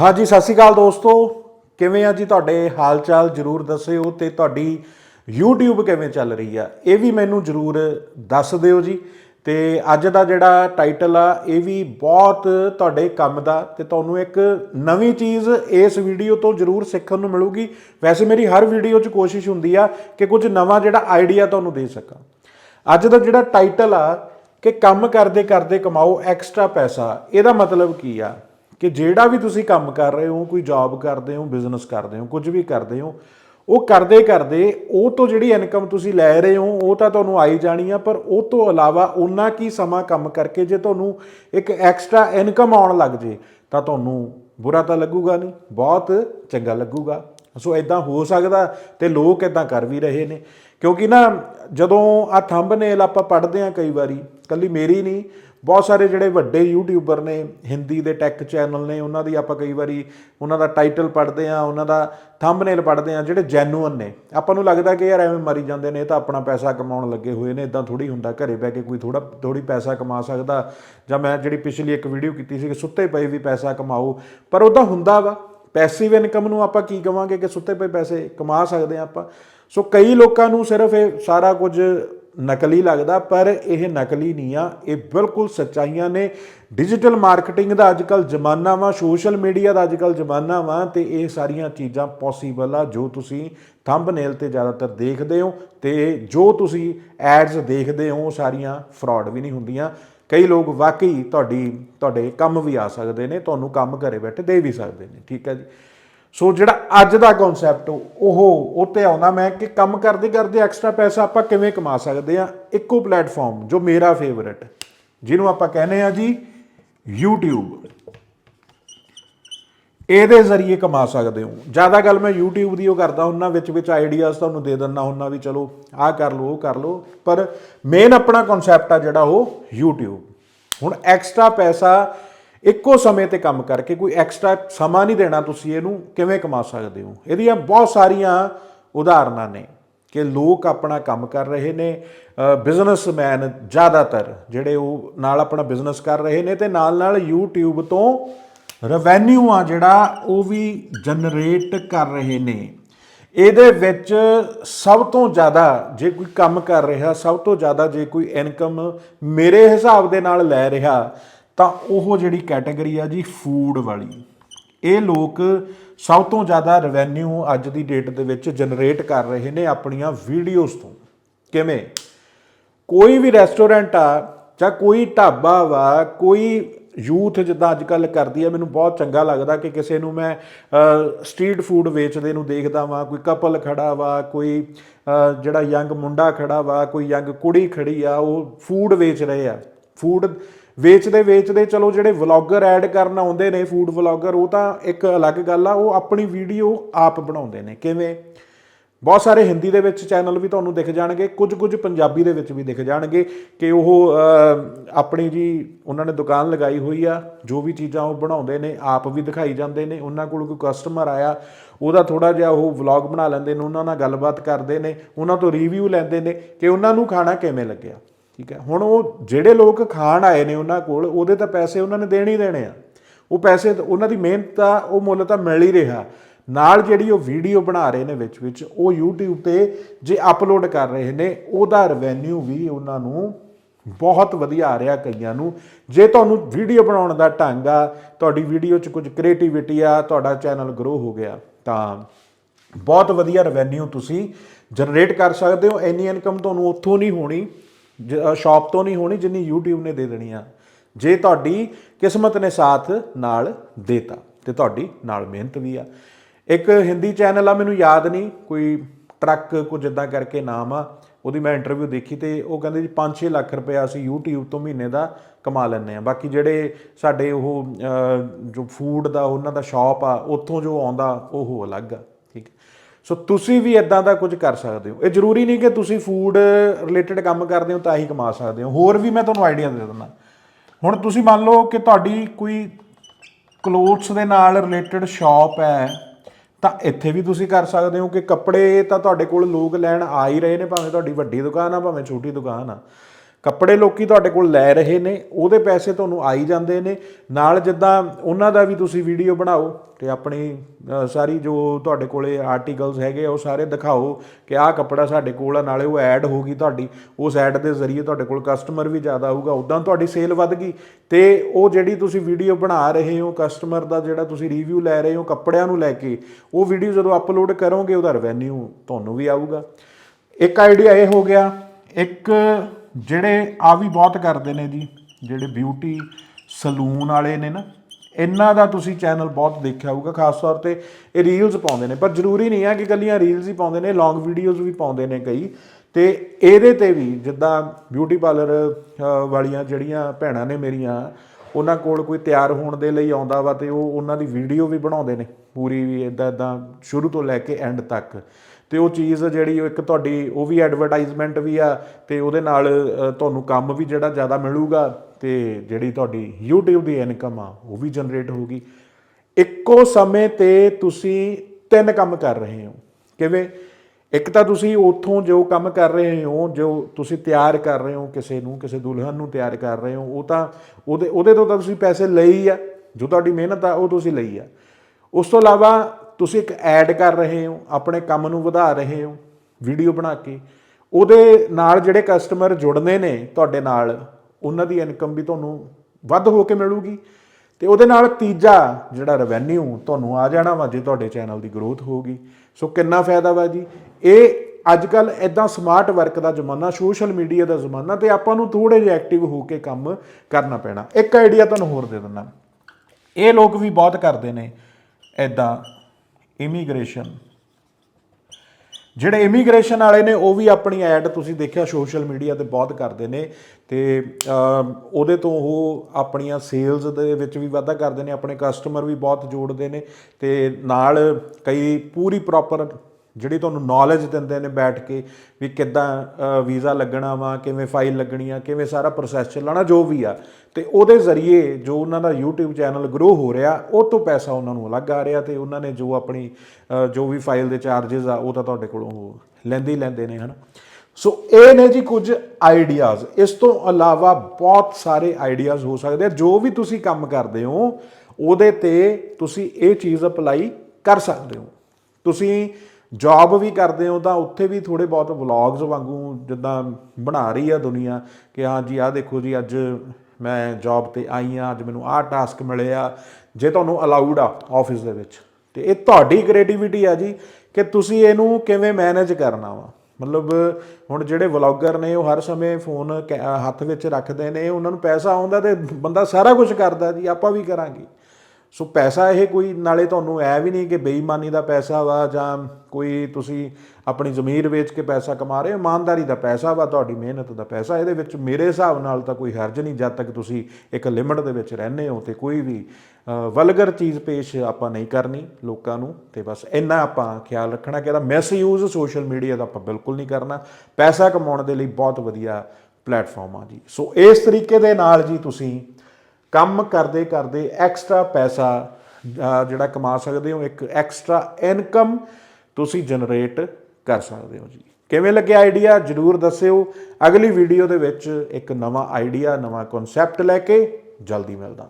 ਹਾਂਜੀ ਸਤਿ ਸ਼੍ਰੀ ਅਕਾਲ ਦੋਸਤੋ। ਕਿਵੇਂ ਆ ਜੀ ਤੁਹਾਡੇ? ਹਾਲ ਚਾਲ ਜਰੂਰ ਦੱਸਿਓ ਤੇ ਤੁਹਾਡੀ YouTube ਕਿਵੇਂ ਚੱਲ ਰਹੀ ਆ, ਇਹ ਵੀ ਮੈਨੂੰ ਜਰੂਰ ਦੱਸ ਦਿਓ ਜੀ। ਤੇ ਅੱਜ ਦਾ ਜਿਹੜਾ ਟਾਈਟਲ ਆ, ਇਹ ਵੀ ਬਹੁਤ ਤੁਹਾਡੇ ਕੰਮ ਦਾ ਤੇ ਤੁਹਾਨੂੰ ਇੱਕ ਨਵੀਂ ਚੀਜ਼ ਇਸ ਵੀਡੀਓ ਤੋਂ ਜਰੂਰ ਸਿੱਖਣ ਨੂੰ ਮਿਲੂਗੀ। ਵੈਸੇ ਮੇਰੀ ਹਰ ਵੀਡੀਓ 'ਚ ਕੋਸ਼ਿਸ਼ ਹੁੰਦੀ ਆ ਕਿ ਕੁਝ ਨਵਾਂ ਜਿਹੜਾ ਆਈਡੀਆ ਤੁਹਾਨੂੰ ਦੇ ਸਕਾਂ। ਅੱਜ ਦਾ ਜਿਹੜਾ ਟਾਈਟਲ ਆ, ਕਿ ਕੰਮ ਕਰਦੇ ਕਰਦੇ ਕਮਾਓ ਐਕਸਟਰਾ ਪੈਸਾ, ਇਹਦਾ ਮਤਲਬ ਕੀ ਆ? ਕਿ ਜਿਹੜਾ ਵੀ ਤੁਸੀਂ ਕੰਮ ਕਰ ਰਹੇ ਹੋ, ਕੋਈ ਜੌਬ ਕਰਦੇ ਹੋ ਬਿਜ਼ਨਸ ਕਰਦੇ ਹੋ, ਕੁਝ ਵੀ ਕਰਦੇ ਹੋ, ਉਹ ਕਰਦੇ ਕਰਦੇ ਉਹ ਤੋਂ ਜਿਹੜੀ ਇਨਕਮ ਤੁਸੀਂ ਲੈ ਰਹੇ ਹੋ, ਉਹ ਤਾਂ ਤੁਹਾਨੂੰ ਆਈ ਜਾਣੀ ਆ, ਪਰ ਉਹ ਤੋਂ ਇਲਾਵਾ ਉਹਨਾਂ ਕੀ ਸਮਾਂ ਕੰਮ ਕਰਕੇ ਜੇ ਤੁਹਾਨੂੰ ਇੱਕ ਐਕਸਟਰਾ ਇਨਕਮ ਆਉਣ ਲੱਗ ਜੇ, ਤਾਂ ਤੁਹਾਨੂੰ ਬੁਰਾ ਤਾਂ ਲੱਗੂਗਾ ਨਹੀਂ, ਬਹੁਤ ਚੰਗਾ ਲੱਗੂਗਾ। ਸੋ ਇਦਾਂ ਹੋ ਸਕਦਾ ਤੇ ਲੋਕ ਇਦਾਂ ਕਰ ਵੀ ਰਹੇ ਨੇ। ਕਿਉਂਕਿ ਨਾ ਜਦੋਂ ਆ ਥੰਬਨੇਲ ਆਪਾਂ ਪੜ੍ਹਦੇ ਆ ਕਈ ਵਾਰੀ, ਕੱਲੀ ਮੇਰੀ ਨਹੀਂ ਬਹੁਤ ਸਾਰੇ ਜਿਹੜੇ ਵੱਡੇ ਯੂਟਿਊਬਰ ਨੇ, ਹਿੰਦੀ ਦੇ ਟੈਕ ਚੈਨਲ ਨੇ, ਉਹਨਾਂ ਦੀ ਆਪਾਂ ਕਈ ਵਾਰੀ ਉਹਨਾਂ ਦਾ ਟਾਈਟਲ ਪੜ੍ਹਦੇ ਆ ਉਹਨਾਂ ਦਾ ਥੰਬਨੇਲ ਪੜ੍ਹਦੇ ਆ ਜਿਹੜੇ ਜੈਨੂਅਨ ਨੇ। ਆਪਾਂ ਨੂੰ ਲੱਗਦਾ ਕਿ ਯਾਰ ਐਵੇਂ ਮਰੀ ਜਾਂਦੇ ਨੇ, ਇਹ ਤਾਂ ਆਪਣਾ ਪੈਸਾ ਕਮਾਉਣ ਲੱਗੇ ਹੋਏ ਨੇ ਇਦਾਂ ਥੋੜੀ ਹੁੰਦਾ, ਘਰੇ ਬਹਿ ਕੇ ਕੋਈ ਥੋੜਾ ਥੋੜੀ ਪੈਸਾ ਕਮਾ ਸਕਦਾ। ਜਾਂ ਮੈਂ ਜਿਹੜੀ ਪਿਛਲੀ ਇੱਕ ਵੀਡੀਓ ਕੀਤੀ ਸੀ ਕਿ ਸੁੱਤੇ ਪਏ ਵੀ ਪੈਸਾ ਕਮਾਓ, ਪਰ ਉਹਦਾ ਹੁੰਦਾ ਵਾ। ਪੈਸਿਵ ਇਨਕਮ ਨੂੰ ਆਪਾਂ ਕੀ ਕਵਾਂਗੇ ਕਿ ਸੁੱਤੇ ਪਏ ਪੈਸੇ ਕਮਾ ਸਕਦੇ ਆ ਆਪਾਂ। ਸੋ ਕਈ ਲੋਕਾਂ ਨੂੰ ਸਿਰਫ ਇਹ ਸਾਰਾ ਕੁਝ ਨਕਲੀ ਲੱਗਦਾ, ਪਰ ਇਹ ਨਕਲੀ ਨਹੀਂ ਆ। ਇਹ ਬਿਲਕੁਲ ਸੱਚਾਈਆਂ ਨੇ। ਡਿਜੀਟਲ ਮਾਰਕੀਟਿੰਗ ਦਾ ਅੱਜਕੱਲ ਜ਼ਮਾਨਾ ਵਾ ਸੋਸ਼ਲ ਮੀਡੀਆ ਦਾ ਅੱਜਕੱਲ ਜ਼ਮਾਨਾ ਵਾ, ਤੇ ਇਹ ਸਾਰੀਆਂ ਚੀਜ਼ਾਂ ਪੋਸੀਬਲ ਆ, ਜੋ ਤੁਸੀਂ ਥੰਬਨੇਲ ਤੇ ਜ਼ਿਆਦਾਤਰ ਦੇਖਦੇ ਹੋ, ਤੇ ਜੋ ਤੁਸੀਂ ਐਡਸ ਦੇਖਦੇ ਹੋ, ਉਹ ਸਾਰੀਆਂ ਫਰਾਡ ਵੀ ਨਹੀਂ ਹੁੰਦੀਆਂ। ਕਈ ਲੋਕ ਵਾਕਈ ਤੁਹਾਡੀ, ਤੁਹਾਡੇ ਕੰਮ ਵੀ ਆ ਸਕਦੇ ਨੇ, ਤੁਹਾਨੂੰ ਕੰਮ ਘਰੇ ਬੈਠੇ ਦੇ ਵੀ ਸਕਦੇ ਨੇ, ਠੀਕ ਹੈ ਜੀ? ਸੋ ਜਿਹੜਾ ਅੱਜ ਦਾ ਕਨਸੈਪਟ ਉਹ ਉਹ 'ਤੇ ਆਉਂਦਾ ਮੈਂ ਕਿ ਕੰਮ ਕਰਦੇ ਕਰਦੇ ਐਕਸਟਰਾ ਪੈਸਾ ਆਪਾਂ ਕਿਵੇਂ ਕਮਾ ਸਕਦੇ ਆ ਇੱਕੋ ਪਲੇਟਫਾਰਮ ਜੋ ਮੇਰਾ ਫੇਵਰਿਟ ਜਿਹਨੂੰ ਆਪਾਂ ਕਹਿੰਦੇ ਆ ਜੀ YouTube ਇਹਦੇ ਜ਼ਰੀਏ ਕਮਾ ਸਕਦੇ ਹੋ। ਜ਼ਿਆਦਾ ਗੱਲ ਮੈਂ YouTube ਦੀ ਉਹ ਕਰਦਾ ਹੁੰਨਾ ਵਿੱਚ ਵਿੱਚ ਆਈਡੀਆਜ਼ ਤੁਹਾਨੂੰ ਦੇ ਦਿੰਦਾ ਹੁੰਨਾ ਵੀ ਚਲੋ, ਆਹ ਕਰ ਲਓ, ਉਹ ਕਰ ਲਓ। ਪਰ ਮੇਨ ਆਪਣਾ ਕਨਸੈਪਟ ਆ ਜਿਹੜਾ ਉਹ YouTube ਹੁਣ ਐਕਸਟਰਾ ਪੈਸਾ ਇੱਕੋ ਸਮੇਂ ਤੇ ਕੰਮ ਕਰਕੇ ਕੋਈ ਐਕਸਟਰਾ ਸਮਾਂ ਨਹੀਂ ਦੇਣਾ ਤੁਸੀਂ ਇਹਨੂੰ ਕਿਵੇਂ ਕਮਾ ਸਕਦੇ ਹੋ? ਇਹਦੀਆਂ ਬਹੁਤ ਸਾਰੀਆਂ ਉਦਾਹਰਨਾਂ ਨੇ ਕਿ ਲੋਕ ਆਪਣਾ ਕੰਮ ਕਰ ਰਹੇ ਨੇ ਬਿਜ਼ਨਸਮੈਨ ਜ਼ਿਆਦਾਤਰ ਜਿਹੜੇ ਉਹ ਨਾਲ ਆਪਣਾ ਬਿਜ਼ਨਸ ਕਰ ਰਹੇ ਨੇ ਤੇ ਨਾਲ ਨਾਲ YouTube ਤੋਂ ਰੈਵਨਿਊ ਆ ਜਿਹੜਾ ਉਹ ਵੀ ਜਨਰੇਟ ਕਰ ਰਹੇ ਨੇ। ਇਹਦੇ ਵਿੱਚ ਸਭ ਤੋਂ ਜ਼ਿਆਦਾ ਜੇ ਕੋਈ ਕੰਮ ਕਰ ਰਿਹਾ, ਸਭ ਤੋਂ ਜ਼ਿਆਦਾ ਜੇ ਕੋਈ ਇਨਕਮ ਮੇਰੇ ਹਿਸਾਬ ਦੇ ਨਾਲ ਲੈ ਰਿਹਾ ਤਾਂ ਉਹ ਜਿਹੜੀ ਕੈਟਾਗਰੀ ਆ ਜੀ ਫੂਡ ਵਾਲੀ। ਇਹ ਲੋਕ ਸਭ ਤੋਂ ਜ਼ਿਆਦਾ ਰੈਵਨਿਊ ਅੱਜ ਦੀ ਡੇਟ ਦੇ ਵਿੱਚ ਜਨਰੇਟ ਕਰ ਰਹੇ ਨੇ ਆਪਣੀਆਂ ਵੀਡੀਓਜ਼ ਤੋਂ। ਕਿਵੇਂ? ਕੋਈ ਵੀ ਰੈਸਟੋਰੈਂਟ ਆ ਜਾਂ ਕੋਈ ਢਾਬਾ ਵਾ, ਕੋਈ ਯੂਥ ਜਿੱਦਾਂ ਅੱਜ ਕੱਲ ਕਰਦੀ ਆ, ਮੈਨੂੰ ਬਹੁਤ ਚੰਗਾ ਲੱਗਦਾ ਕਿ ਕਿਸੇ ਨੂੰ ਮੈਂ ਸਟਰੀਟ ਫੂਡ ਵੇਚਦੇ ਨੂੰ ਦੇਖਦਾ ਵਾਂ, ਕੋਈ ਕਪਲ ਖੜਾ ਵਾ, ਕੋਈ ਜਿਹੜਾ ਯੰਗ ਮੁੰਡਾ ਖੜਾ ਵਾ, ਕੋਈ ਯੰਗ ਕੁੜੀ ਖੜੀ ਆ, ਉਹ ਫੂਡ ਵੇਚ ਰਹੇ ਆ। ਫੂਡ ਵੇਚਦੇ ਵੇਚਦੇ ਚਲੋ ਜਿਹੜੇ ਵਲੌਗਰ ਐਡ ਕਰਨ ਆਉਂਦੇ ਨੇ ਫੂਡ ਵਲੌਗਰ, ਉਹ ਤਾਂ ਇੱਕ ਅਲੱਗ ਗੱਲ ਆ, ਉਹ ਆਪਣੀ ਵੀਡੀਓ ਆਪ ਬਣਾਉਂਦੇ ਨੇ। ਕਿਵੇਂ? ਬਹੁਤ ਸਾਰੇ ਹਿੰਦੀ ਦੇ ਵਿੱਚ ਚੈਨਲ ਵੀ ਤੁਹਾਨੂੰ ਦਿਖ ਜਾਣਗੇ, ਕੁਝ ਕੁਝ ਪੰਜਾਬੀ ਦੇ ਵਿੱਚ ਵੀ ਦਿਖ ਜਾਣਗੇ ਕਿ ਉਹ ਆਪਣੀ ਜੀ ਉਹਨਾਂ ਨੇ ਦੁਕਾਨ ਲਗਾਈ ਹੋਈ ਆ, ਜੋ ਵੀ ਚੀਜ਼ਾਂ ਉਹ ਬਣਾਉਂਦੇ ਨੇ, ਆਪ ਵੀ ਦਿਖਾਈ ਜਾਂਦੇ ਨੇ, ਉਹਨਾਂ ਕੋਲ ਕੋਈ ਕਸਟਮਰ ਆਇਆ, ਉਹਦਾ ਥੋੜਾ ਜਿਹਾ ਉਹ ਵਲੌਗ ਬਣਾ ਲੈਂਦੇ ਨੇ, ਉਹਨਾਂ ਨਾਲ ਗੱਲਬਾਤ ਕਰਦੇ ਨੇ, ਉਹਨਾਂ ਤੋਂ ਰਿਵਿਊ ਲੈਂਦੇ ਨੇ ਕਿ ਉਹਨਾਂ ਨੂੰ ਖਾਣਾ ਕਿਵੇਂ ਲੱਗਿਆ। ਠੀਕ ਹੈ? ਹੁਣ ਉਹ ਜਿਹੜੇ ਲੋਕ ਖਾਣ ਆਏ ਨੇ ਉਹਨਾਂ ਕੋਲ, ਉਹਦੇ ਤਾਂ ਪੈਸੇ ਉਹਨਾਂ ਨੇ ਦੇਣੇ ਹੀ ਦੇਣੇ ਆ। ਉਹ ਪੈਸੇ ਉਹਨਾਂ ਦੀ ਮਿਹਨਤ ਦਾ ਉਹ ਮੁੱਲ ਤਾਂ ਮਿਲ ਹੀ ਰਿਹਾ। ਨਾਲ ਜਿਹੜੀ ਉਹ ਵੀਡੀਓ ਬਣਾ ਰਹੇ ਨੇ ਵਿੱਚ ਵਿੱਚ, ਉਹ YouTube ਤੇ ਜੇ ਅਪਲੋਡ ਕਰ ਰਹੇ ਨੇ, ਉਹਦਾ ਰੈਵਨਿਊ ਵੀ ਉਹਨਾਂ ਨੂੰ ਬਹੁਤ ਵਧੀਆ ਆ ਰਿਹਾ ਕਈਆਂ ਨੂੰ। ਜੇ ਤੁਹਾਨੂੰ ਵੀਡੀਓ ਬਣਾਉਣ ਦਾ ਢੰਗ ਆ, ਤੁਹਾਡੀ ਵੀਡੀਓ 'ਚ ਕੁਝ ਕ੍ਰੀਏਟੀਵਿਟੀ ਆ, ਤੁਹਾਡਾ ਚੈਨਲ ਗਰੋ ਹੋ ਗਿਆ, ਤਾਂ ਬਹੁਤ ਵਧੀਆ ਰੈਵਨਿਊ ਤੁਸੀਂ ਜਨਰੇਟ ਕਰ ਸਕਦੇ ਹੋ। ਇੰਨੀ ਇਨਕਮ ਤੁਹਾਨੂੰ ਉੱਥੋਂ ਨਹੀਂ ਹੋਣੀ। ਸ਼ਾਪ ਤੋਂ ਨਹੀਂ ਹੋਣੀ ਜਿੰਨੀ YouTube ਨੇ ਦੇ ਦੇਣੀ ਆ। ਜੇ ਤੁਹਾਡੀ ਕਿਸਮਤ ਨੇ ਸਾਥ ਨਾਲ ਦੇਤਾ ਤੇ ਤੁਹਾਡੀ ਨਾਲ ਮਿਹਨਤ ਵੀ ਆ। ਇੱਕ ਹਿੰਦੀ ਚੈਨਲ ਆ, ਮੈਨੂੰ ਯਾਦ ਨਹੀਂ, ਕੋਈ ਟਰੱਕ ਕੁਝ ਇਦਾਂ ਕਰਕੇ ਨਾਮ ਆ, ਉਹਦੀ ਮੈਂ ਇੰਟਰਵਿਊ ਦੇਖੀ ਤੇ ਉਹ ਕਹਿੰਦੇ ਜੀ 5-6 ਲੱਖ ਰੁਪਏ ਅਸੀਂ YouTube ਤੋਂ ਮਹੀਨੇ ਦਾ ਕਮਾ ਲੈਂਦੇ ਆ ਬਾਕੀ ਜਿਹੜੇ ਸਾਡੇ ਉਹ ਜੋ ਫੂਡ ਦਾ, ਉਹਨਾਂ ਦਾ ਸ਼ਾਪ ਆ, ਉੱਥੋਂ ਜੋ ਆਉਂਦਾ, ਉਹ ਅਲੱਗ ਆ। ਸੋ ਤੁਸੀਂ ਵੀ ਇਦਾਂ ਦਾ ਕੁਝ ਕਰ ਸਕਦੇ ਹੋ। ਇਹ ਜ਼ਰੂਰੀ ਨਹੀਂ ਕਿ ਤੁਸੀਂ ਫੂਡ ਰਿਲੇਟਡ ਕੰਮ ਕਰਦੇ ਹੋ ਤਾਂ ਹੀ ਕਮਾ ਸਕਦੇ ਹੋ। ਹੋਰ ਵੀ ਮੈਂ ਤੁਹਾਨੂੰ ਆਈਡੀਆ ਦੇ ਦਿੰਦਾ। ਹੁਣ ਤੁਸੀਂ ਮੰਨ ਲਓ ਕਿ ਤੁਹਾਡੀ ਕੋਈ ਕਲੋਥਸ ਦੇ ਨਾਲ ਰਿਲੇਟਡ ਸ਼ਾਪ ਹੈ, ਤਾਂ ਇੱਥੇ ਵੀ ਤੁਸੀਂ ਕਰ ਸਕਦੇ ਹੋ ਕਿ ਕੱਪੜੇ ਤਾਂ ਤੁਹਾਡੇ ਕੋਲ ਲੋਕ ਲੈਣ ਆ ਹੀ ਰਹੇ ਨੇ, ਭਾਵੇਂ ਤੁਹਾਡੀ ਵੱਡੀ ਦੁਕਾਨ ਆ, ਭਾਵੇਂ ਛੋਟੀ ਦੁਕਾਨ ਆ। ਕੱਪੜੇ ਲੋਕੀ ਤੁਹਾਡੇ ਕੋਲ ਲੈ ਰਹੇ ਨੇ ਉਹਦੇ ਪੈਸੇ ਤੁਹਾਨੂੰ ਆਈ ਜਾਂਦੇ ਨੇ। ਨਾਲ ਜਿੱਦਾਂ ਉਹਨਾਂ ਦਾ ਵੀ ਤੁਸੀਂ ਵੀਡੀਓ ਬਣਾਓ ਤੇ ਆਪਣੀ ਸਾਰੀ ਜੋ ਤੁਹਾਡੇ ਕੋਲੇ ਆਰਟੀਕਲਸ ਹੈਗੇ ਆ, ਉਹ ਸਾਰੇ ਦਿਖਾਓ ਕਿ ਆਹ ਕੱਪੜਾ ਸਾਡੇ ਕੋਲ ਆ ਨਾਲੇ ਉਹ ਐਡ ਹੋਗੀ ਤੁਹਾਡੀ। ਉਸ ਐਡ ਦੇ ਜ਼ਰੀਏ ਤੁਹਾਡੇ ਕੋਲ ਕਸਟਮਰ ਵੀ ਜ਼ਿਆਦਾ ਆਊਗਾ ਉਦਾਂ ਤੁਹਾਡੀ ਸੇਲ ਵੱਧ ਗਈ ਤੇ ਉਹ ਜਿਹੜੀ ਤੁਸੀਂ ਵੀਡੀਓ ਬਣਾ ਰਹੇ ਹੋ ਕਸਟਮਰ ਦਾ ਜਿਹੜਾ ਤੁਸੀਂ ਰਿਵਿਊ ਲੈ ਰਹੇ ਹੋ ਕੱਪੜਿਆਂ ਨੂੰ ਲੈ ਕੇ ਉਹ ਵੀਡੀਓ ਜਦੋਂ ਅਪਲੋਡ ਕਰੋਗੇ ਉਹਦਾ ਰੈਵਨਿਊ ਤੁਹਾਨੂੰ ਵੀ ਆਊਗਾ। ਇੱਕ ਆਈਡੀਆ ਇਹ ਹੋ ਗਿਆ ਇੱਕ ਜਿਹੜੇ ਆ ਵੀ ਬਹੁਤ ਕਰਦੇ ਨੇ ਜੀ, ਜਿਹੜੇ ਬਿਊਟੀ ਸਲੂਨ ਵਾਲੇ ਨੇ ਨਾ, ਇਹਨਾਂ ਦਾ ਤੁਸੀਂ ਚੈਨਲ ਬਹੁਤ ਦੇਖਿਆ ਹੋਊਗਾ, ਖਾਸ ਤੌਰ ਤੇ ਇਹ ਰੀਲਸ ਪਾਉਂਦੇ ਨੇ। ਪਰ ਜ਼ਰੂਰੀ ਨਹੀਂ ਹੈ ਕਿ ਕੱਲੀਆਂ ਰੀਲਸ ਹੀ ਪਾਉਂਦੇ ਨੇ ਲੌਂਗ ਵੀਡੀਓਜ਼ ਵੀ ਪਾਉਂਦੇ ਨੇ ਕਈ। ਤੇ ਇਹਦੇ ਤੇ ਵੀ ਜਿੱਦਾਂ ਬਿਊਟੀ ਪਾਰਲਰ ਵਾਲੀਆਂ ਜਿਹੜੀਆਂ ਭੈਣਾਂ ਨੇ ਮੇਰੀਆਂ, ਉਹਨਾਂ ਕੋਲ ਕੋਈ ਤਿਆਰ ਹੋਣ ਦੇ ਲਈ ਆਉਂਦਾ ਵਾ ਤੇ ਉਹ ਉਹਨਾਂ ਦੀ ਵੀਡੀਓ ਵੀ ਬਣਾਉਂਦੇ ਨੇ, ਪੂਰੀ ਵੀ ਇਦਾਂ ਇਦਾਂ ਸ਼ੁਰੂ ਤੋਂ ਲੈ ਕੇ ਐਂਡ ਤੱਕ। ਤੇ ਉਹ ਚੀਜ਼ ਜਿਹੜੀ ਉਹ ਇੱਕ ਤੁਹਾਡੀ, ਉਹ ਵੀ ਐਡਵਰਟਾਈਜ਼ਮੈਂਟ ਵੀ ਆ ਤੇ ਉਹਦੇ ਨਾਲ ਤੁਹਾਨੂੰ ਕੰਮ ਵੀ ਜਿਹੜਾ ਜ਼ਿਆਦਾ ਮਿਲੂਗਾ ਤੇ ਜਿਹੜੀ ਤੁਹਾਡੀ YouTube ਦੀ ਇਨਕਮ ਆ, ਉਹ ਵੀ ਜਨਰੇਟ ਹੋਊਗੀ। ਇੱਕੋ ਸਮੇਂ ਤੇ ਤੁਸੀਂ ਤਿੰਨ ਕੰਮ ਕਰ ਰਹੇ ਹੋ। ਕਿਵੇਂ? ਇੱਕ ਤਾਂ ਤੁਸੀਂ ਉੱਥੋਂ ਜੋ ਕੰਮ ਕਰ ਰਹੇ ਹੋ, ਜੋ ਤੁਸੀਂ ਤਿਆਰ ਕਰ ਰਹੇ ਹੋ, ਕਿਸੇ ਨੂੰ, ਕਿਸੇ ਦੁਲਹਨ ਨੂੰ ਤਿਆਰ ਕਰ ਰਹੇ ਹੋ, ਉਹ ਤਾਂ ਉਹਦੇ ਉਹਦੇ ਤੋਂ ਤਾਂ ਤੁਸੀਂ ਪੈਸੇ ਲਈ ਆ। ਜੋ ਤੁਹਾਡੀ ਮਿਹਨਤ ਆ, ਉਹ ਤੁਸੀਂ ਲਈ ਆ। ਉਸ ਤੋਂ ਇਲਾਵਾ ਤੁਸੀਂ ਇੱਕ ਐਡ ਕਰ ਰਹੇ ਹੋ, ਆਪਣੇ ਕੰਮ ਨੂੰ ਵਧਾ ਰਹੇ ਹੋ, ਵੀਡੀਓ ਬਣਾ ਕੇ, ਉਹਦੇ ਨਾਲ ਜਿਹੜੇ ਕਸਟਮਰ ਜੁੜਨੇ ਨੇ ਤੁਹਾਡੇ ਨਾਲ, ਉਹਨਾਂ ਦੀ ਇਨਕਮ ਵੀ ਤੁਹਾਨੂੰ ਵੱਧ ਹੋ ਕੇ ਮਿਲੂਗੀ। ਤੇ ਉਹਦੇ ਨਾਲ ਤੀਜਾ ਜਿਹੜਾ ਰੈਵਨਿਊ ਤੁਹਾਨੂੰ ਆ ਜਾਣਾ ਵਾ, ਜੇ ਤੁਹਾਡੇ ਚੈਨਲ ਦੀ ਗਰੋਥ ਹੋਊਗੀ। ਸੋ ਕਿੰਨਾ ਫਾਇਦਾ ਵਾ ਜੀ? ਇਹ ਅੱਜ ਕੱਲ ਇਦਾਂ ਸਮਾਰਟ ਵਰਕ ਦਾ ਜ਼ਮਾਨਾ ਸੋਸ਼ਲ ਮੀਡੀਆ ਦਾ ਜ਼ਮਾਨਾ, ਤੇ ਆਪਾਂ ਨੂੰ ਥੋੜੇ ਜਿਹਾ ਐਕਟਿਵ ਹੋ ਕੇ ਕੰਮ ਕਰਨਾ ਪੈਣਾ। ਇੱਕ ਆਈਡੀਆ ਤੁਹਾਨੂੰ ਹੋਰ ਦੇ ਦਿੰਦਾ। ਇਹ ਲੋਕ ਵੀ ਬਹੁਤ ਕਰਦੇ ਨੇ ਇਦਾਂ ਇਮੀਗ੍ਰੇਸ਼ਨ। ਜਿਹੜੇ ਇਮੀਗ੍ਰੇਸ਼ਨ ਵਾਲੇ ਨੇ, ਉਹ ਵੀ ਆਪਣੀ ਐਡ ਤੁਸੀਂ ਦੇਖਿਆ, ਸੋਸ਼ਲ ਮੀਡੀਆ ਤੇ ਬਹੁਤ ਕਰਦੇ ਨੇ ਤੇ ਉਹਦੇ ਤੋਂ ਉਹ ਆਪਣੀਆਂ ਸੇਲਸ ਦੇ ਵਿੱਚ ਵੀ ਵਾਧਾ ਕਰਦੇ ਨੇ, ਆਪਣੇ ਕਸਟਮਰ ਵੀ ਬਹੁਤ ਜੋੜਦੇ ਨੇ ਤੇ ਨਾਲ ਕਈ ਪੂਰੀ ਪ੍ਰੋਪਰ ਜਿਹੜੀ ਤੁਹਾਨੂੰ ਨੌਲੇਜ ਦਿੰਦੇ ਨੇ ਬੈਠ ਕੇ ਵੀ ਕਿੱਦਾਂ ਵੀਜ਼ਾ ਲੱਗਣਾ ਵਾ, ਕਿਵੇਂ ਫਾਈਲ ਲੱਗਣੀ ਆ, ਕਿਵੇਂ ਸਾਰਾ ਪ੍ਰੋਸੈਸ ਚੱਲਣਾ, ਜੋ ਵੀ ਆ। ਤੇ ਉਹਦੇ ਜ਼ਰੀਏ ਜੋ ਉਹਨਾਂ ਦਾ YouTube ਚੈਨਲ ਗਰੋ ਹੋ ਰਿਹਾ, ਉਹ ਤੋਂ ਪੈਸਾ ਉਹਨਾਂ ਨੂੰ ਅਲੱਗ ਆ ਰਿਹਾ ਤੇ ਉਹਨਾਂ ਨੇ ਜੋ ਆਪਣੀ ਜੋ ਵੀ ਫਾਈਲ ਦੇ ਚਾਰजेस ਆ, ਉਹ ਤਾਂ ਤੁਹਾਡੇ ਕੋਲੋਂ ਲੈਂਦੇ ਹੀ ਲੈਂਦੇ ਨੇ, ਹਨ? ਸੋ ਇਹ ਨੇ ਜੀ ਕੁਝ ਆਈਡੀਆਜ਼ ਇਸ ਤੋਂ ਇਲਾਵਾ ਬਹੁਤ ਸਾਰੇ ਆਈਡੀਆਜ਼ ਹੋ ਸਕਦੇ ਆ। ਜੋ ਵੀ ਤੁਸੀਂ ਕੰਮ ਕਰਦੇ ਹੋ, ਉਹਦੇ ਤੇ ਤੁਸੀਂ ਇਹ ਚੀਜ਼ ਅਪਲਾਈ ਕਰ ਸਕਦੇ ਹੋ। ਤੁਸੀਂ ਜੌਬ ਵੀ ਕਰਦੇ ਹੋ ਤਾਂ ਉੱਥੇ ਵੀ ਥੋੜੇ ਬਹੁਤ ਵਲੌਗਸ ਵਾਂਗੂ ਜਿੱਦਾਂ ਬਣਾ ਰਹੀ ਆ ਦੁਨੀਆ ਕਿ ਹਾਂ ਜੀ, ਆਹ ਦੇਖੋ ਜੀ, ਅੱਜ ਮੈਂ ਜੌਬ ਤੇ ਆਈ ਆ ਅੱਜ ਮੈਨੂੰ ਆਹ ਟਾਸਕ ਮਿਲਿਆ ਜੇ ਤੁਹਾਨੂੰ ਅਲਾਉਡ ਆ ਆਫਿਸ ਦੇ ਵਿੱਚ। ਤੇ ਇਹ ਤੁਹਾਡੀ ਕ੍ਰੀਏਟੀਵਿਟੀ ਆ ਜੀ ਕਿ ਤੁਸੀਂ ਇਹਨੂੰ ਕਿਵੇਂ ਮੈਨੇਜ ਕਰਨਾ ਵਾ। ਮਤਲਬ ਹੁਣ ਜਿਹੜੇ ਵਲੌਗਰ ਨੇ, ਉਹ ਹਰ ਸਮੇਂ ਫੋਨ ਕੈ- ਹੱਥ ਵਿੱਚ ਰੱਖਦੇ ਨੇ, ਉਹਨਾਂ ਨੂੰ ਪੈਸਾ ਆਉਂਦਾ ਤੇ ਬੰਦਾ ਸਾਰਾ ਕੁਝ ਕਰਦਾ ਜੀ, ਆਪਾਂ ਵੀ ਕਰਾਂਗੇ। ਸੋ ਪੈਸਾ ਇਹ ਕੋਈ, ਨਾਲੇ ਤੁਹਾਨੂੰ ਐ ਵੀ ਨਹੀਂ ਕਿ ਬੇਈਮਾਨੀ ਦਾ ਪੈਸਾ ਵਾ ਜਾਂ ਕੋਈ ਤੁਸੀਂ ਆਪਣੀ ਜ਼ਮੀਰ ਵੇਚ ਕੇ ਪੈਸਾ ਕਮਾ ਰਹੇ ਹੋ, ਇਮਾਨਦਾਰੀ ਦਾ ਪੈਸਾ ਵਾ, ਤੁਹਾਡੀ ਮਿਹਨਤ ਦਾ ਪੈਸਾ, ਇਹਦੇ ਵਿੱਚ ਮੇਰੇ ਹਿਸਾਬ ਨਾਲ ਤਾਂ ਕੋਈ ਹਰਜ ਨਹੀਂ ਜਦ ਤੱਕ ਤੁਸੀਂ ਇੱਕ ਲਿਮਟ ਦੇ ਵਿੱਚ ਰਹਿੰਦੇ ਹੋ ਤੇ ਕੋਈ ਵੀ ਵਲਗਰ ਚੀਜ਼ ਪੇਸ਼ ਆਪਾਂ ਨਹੀਂ ਕਰਨੀ ਲੋਕਾਂ ਨੂੰ ਤੇ ਬਸ ਇੰਨਾ ਆਪਾਂ ਖਿਆਲ ਰੱਖਣਾ ਕਿ ਇਹਦਾ ਮਿਸਯੂਜ਼ ਸੋਸ਼ਲ ਮੀਡੀਆ ਦਾ ਆਪਾਂ ਬਿਲਕੁਲ ਨਹੀਂ ਕਰਨਾ। ਪੈਸਾ ਕਮਾਉਣ ਦੇ ਲਈ ਬਹੁਤ ਵਧੀਆ ਪਲੇਟਫਾਰਮ ਆ ਜੀ। ਸੋ ਇਸ ਤਰੀਕੇ ਦੇ ਨਾਲ ਜੀ ਤੁਸੀਂ ਕੰਮ ਕਰਦੇ ਕਰਦੇ ਐਕਸਟਰਾ ਪੈਸਾ ਜਿਹੜਾ ਕਮਾ ਸਕਦੇ ਹੋ, ਇੱਕ ਐਕਸਟਰਾ ਇਨਕਮ ਤੁਸੀਂ ਜਨਰੇਟ ਕਰ ਸਕਦੇ ਹੋ ਜੀ। ਕਿਵੇਂ ਲੱਗਿਆ ਆਈਡੀਆ ਜਰੂਰ ਦੱਸਿਓ। ਅਗਲੀ ਵੀਡੀਓ ਦੇ ਵਿੱਚ ਇੱਕ ਨਵਾਂ ਆਈਡੀਆ ਨਵਾਂ ਕਨਸੈਪਟ ਲੈ ਕੇ ਜਲਦੀ ਮਿਲਦਾ।